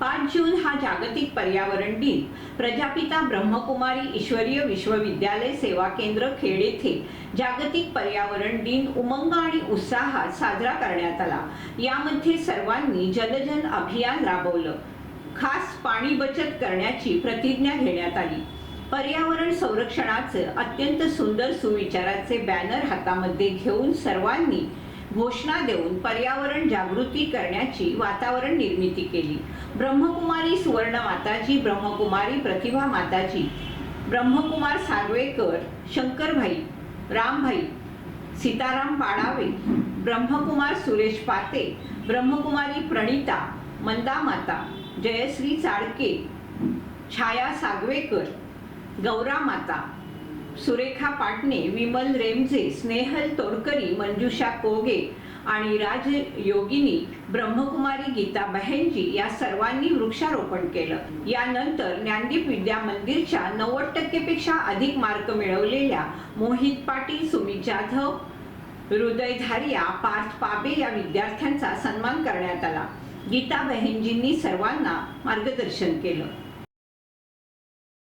पाच जून हा जागतिक पर्यावरण दिन. प्रजापिता ब्रह्मकुमारी ईश्वरीय विश्वविद्यालय सेवा केंद्र खेड येथे जागतिक पर्यावरण दिन उमंग आणि उत्साहात साजरा करण्यात आला. यामध्ये सर्वांनी जलजल अभियान राबवलं. खास पाणी बचत करण्याची प्रतिज्ञा घेण्यात आली. पर्यावरण संरक्षणाचं अत्यंत सुंदर सुविचाराचे बॅनर हातामध्ये घेऊन सर्वांनी घोषणा देऊन पर्यावरण जागृती करण्याची वातावरण निर्मिती केली. ब्रह्मकुमारी सुवर्ण माताजी ब्रह्मकुमारी प्रतिभा माताजी ब्रह्मकुमार सागवेकर शंकरभाई रामभाई सीताराम पाडावे ब्रह्मकुमार सुरेश पाते ब्रह्मकुमारी प्रणिता मंदा माता जयश्री चाळके छाया सागवेकर गौरा माता सुरेखा पाटणे विमल रेमजे स्नेहल तोडकरी मंजुषा कोगे आणि राज योगिनी ब्रह्मकुमारी गीता बहेनजी या सर्वांनी वृक्षारोपण केलं. यानंतर ज्ञानदीप विद्या मंदिरच्या नव्वद टक्केपेक्षा अधिक मार्क मिळवलेल्या मोहित पाटील सुमित जाधव हृदयधार्या पार्थ पाबे या विद्यार्थ्यांचा सन्मान करण्यात आला. गीता बहेनजींनी सर्वांना मार्गदर्शन केलं.